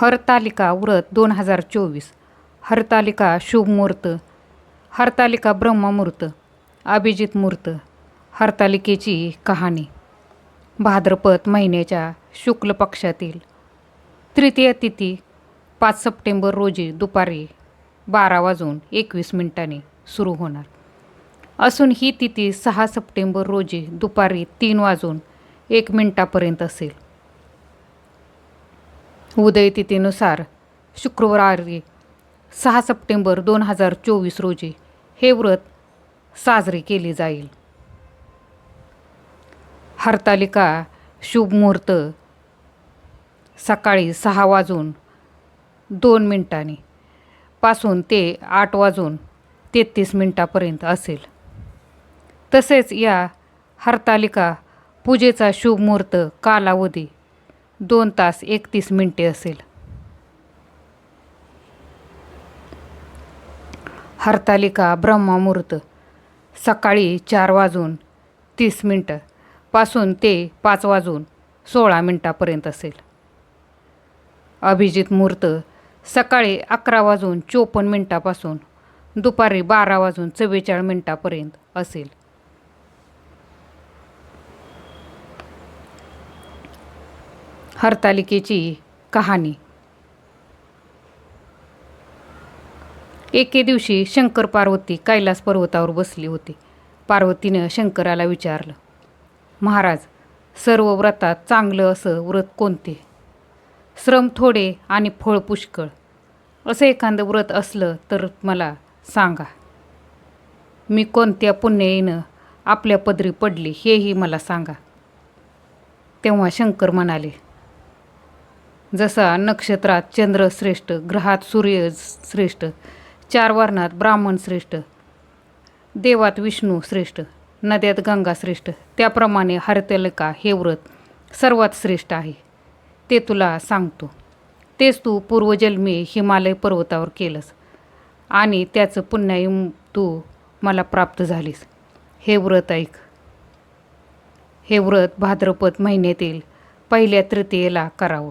हरतालिका व्रत दोन हजार चोवीस. हरतालिका शुभमुहूर्त हरतालिका ब्रह्ममुहूर्त अभिजित मूर्त हरतालिकेची कहाणी. भाद्रपद महिन्याच्या शुक्ल पक्षातील. तृतीय तिथी पाच सप्टेंबर रोजी दुपारी बारा वाजून एकवीस मिनिटांनी सुरू होणार. असून ही तिथी सहा सप्टेंबर रोजी दुपारी तीन वाजून एक मिनिटापर्यंत असेल. उदयतिथीनुसार शुक्रवारी सहा सप्टेंबर दोन हजार चोवीस रोजी हे व्रत साजरे केले जाईल. हरतालिका शुभ मुहूर्त सकाळी सहा वाजून दोन मिनिटांनी पासून ते आठ वाजून तेहतीस मिनिटापर्यंत असेल. तसेच या हरतालिका पूजेचा शुभ मुहूर्त कालावधी दोन तास एकतीस मिनटे असेल. हरतालिका ब्रह्ममुहूर्त सकाळी चार वाजून तीस मिनटं पासून ते पाच वाजून सोळा मिनटापर्यंत असेल. अभिजित मुहूर्त सकाळी अकरा वाजून चोपन्न मिनटापासून दुपारी बारा वाजून चव्वेचाळीस मिनटापर्यंत असेल. हरतालिकेची कहाणी. एके दिवशी शंकर पार्वती कैलास पर्वतावर बसली होती. पार्वतीनं शंकराला विचारलं महाराज सर्व व्रतात चांगलं असं व्रत कोणते? श्रम थोडे आणि फळ पुष्कळ. असं एखादं व्रत असलं तर मला सांगा. मी कोणत्या पुण्याईनं आपल्या पदरी पडली हेही मला सांगा. तेव्हा शंकर म्हणाले जसा नक्षत्रात चंद्र श्रेष्ठ ग्रहात सूर्य श्रेष्ठ चार वर्णात ब्राह्मण श्रेष्ठ देवात विष्णू श्रेष्ठ नद्यात गंगा श्रेष्ठ त्याप्रमाणे हरतलिका हे व्रत सर्वात श्रेष्ठ आहे. ते तुला सांगतो. तेच तू पूर्वजन्मी हिमालय पर्वतावर केलंस आणि त्याचं पुण्य तू मला प्राप्त झालीस. हे व्रत ऐक. हे व्रत भाद्रपद महिन्यातील पहिल्या तृतीयेला करावं.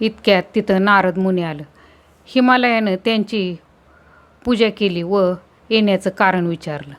इतक्यात तिथं नारद मुनी आलं. हिमालयानं त्यांची पूजा केली व येण्याचं कारण विचारलं.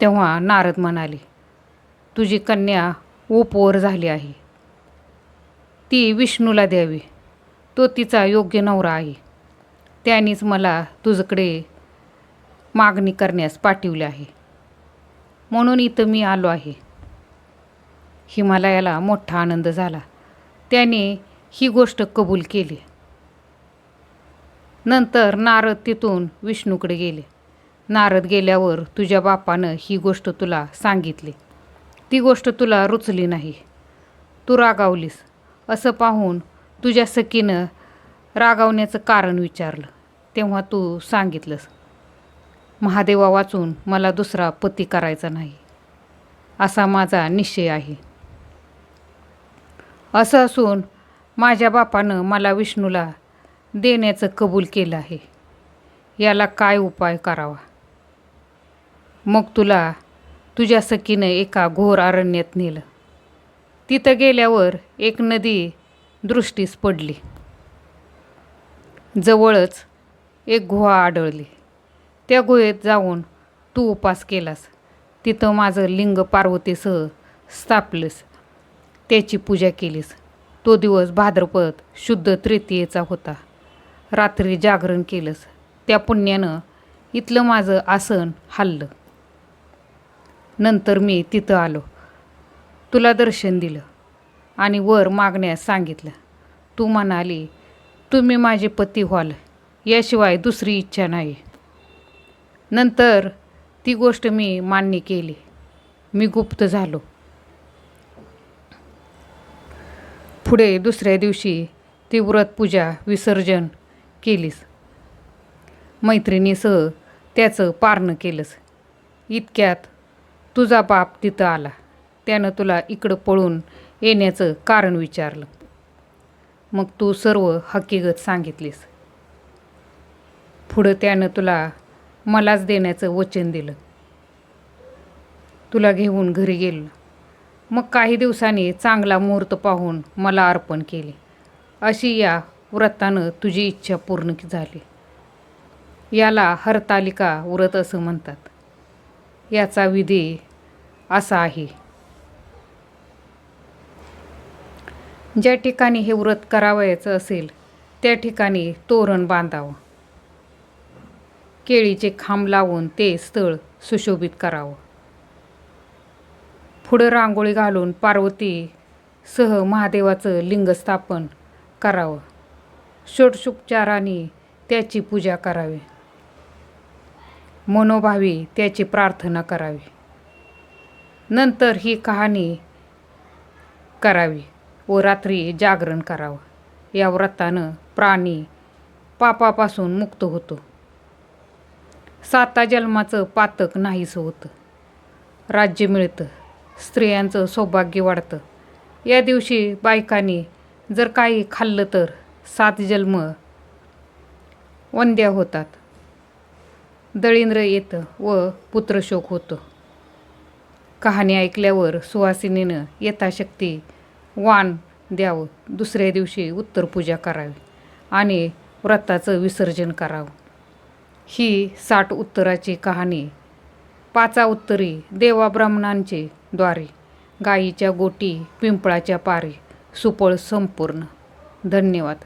तेव्हा नारद म्हणाले तुझी कन्या उपवर झाली आहे. ती विष्णूला द्यावी. तो तिचा योग्य नवरा आहे. त्यानेच मला तुझकडे मागणी करण्यास पाठवली आहे. म्हणून इथं मी आलो आहे. हिमालयाला मोठा आनंद झाला. त्याने ही गोष्ट कबूल केली. नंतर नारद तिथून विष्णूकडे गेले. नारद गेल्यावर तुझ्या बापानं ही गोष्ट तुला सांगितली. ती गोष्ट तुला रुचली नाही. तू रागावलीस असं पाहून तुझ्या सखीनं रागावण्याचं कारण विचारलं. तेव्हा तू सांगितलंस महादेवा वाचून मला दुसरा पती करायचा नाही. असा माझा निश्चय आहे. असं असून माझ्या बापानं मला विष्णूला देण्याचं कबूल केलं आहे. याला काय उपाय करावा? मग तुला तुझ्या सखीनं एका घोर अरण्यात नेलं. तिथं गेल्यावर एक नदी दृष्टीस पडली. जवळच एक गुहा आढळली. त्या गुहेत जाऊन तू उपास केलास. तिथं माझं लिंग पार्वतीसह स्थापलंस. त्याची पूजा केलीस. तो दिवस भाद्रपद शुद्ध तृतीयेचा होता. रात्री जागरण केलंस. त्या पुण्यानं इथलं माझं आसन हल्लं. नंतर मी तिथं आलो. तुला दर्शन दिलं आणि वर मागण्यास सांगितलं तू म्हणाली तुम्ही माझे पती व्हाल. याशिवाय दुसरी इच्छा नाही. नंतर ती गोष्ट मी मान्य केली. मी गुप्त झालो. पुढे दुसऱ्या दिवशी ती व्रतपूजा विसर्जन केलीस. मैत्रिणीसह त्याचं पारणं केलंस. इतक्यात तुझा बाप तिथं आला. त्यानं तुला इकडं पळून येण्याचं कारण विचारलं. मग तू सर्व हकीकत सांगितलीस. पुढं त्यानं तुला मलाच देण्याचं वचन दिलं. तुला घेऊन घरी गेलो. मग काही दिवसांनी चांगला मुहूर्त पाहून मला अर्पण केले. अशी या व्रतानं तुझी इच्छा पूर्ण झाली. याला हरतालिका व्रत असं म्हणतात. याचा विधी असा आहे. ज्या ठिकाणी हे व्रत करावयाचं असेल त्या ठिकाणी तोरण बांधावं. केळीचे खांब लावून ते स्थळ सुशोभित करावं. पुढं रांगोळी घालून पार्वती सह महादेवाचं लिंगस्थापन करावं. षोडशोपचाराने त्याची पूजा करावी. मनोभावी त्याची प्रार्थना करावी. नंतर ही कहाणी करावी व रात्री जागरण करावं. या व्रतानं प्राणी पापापासून मुक्त होतो. साता जन्माचं पातक नाहीसं होतं. राज्य मिळतं. स्त्रियांचं सौभाग्य वाढतं. या दिवशी बायकांनी जर काही खाल्लं तर सात जन्म वंद्या होतात. दळींद्र येतं व पुत्रशोक होतो. कहाणी ऐकल्यावर सुहासिनीनं यथाशक्ती वाण द्यावं. दुसऱ्या दिवशी उत्तर पूजा करावी आणि व्रताचं विसर्जन करावं. ही साठ उत्तराची कहाणी पाचा उत्तरी देवा ब्राह्मणांचे द्वारे. गाईच्या गोटी पिंपळाच्या पारे. सुपळ संपूर्ण. धन्यवाद.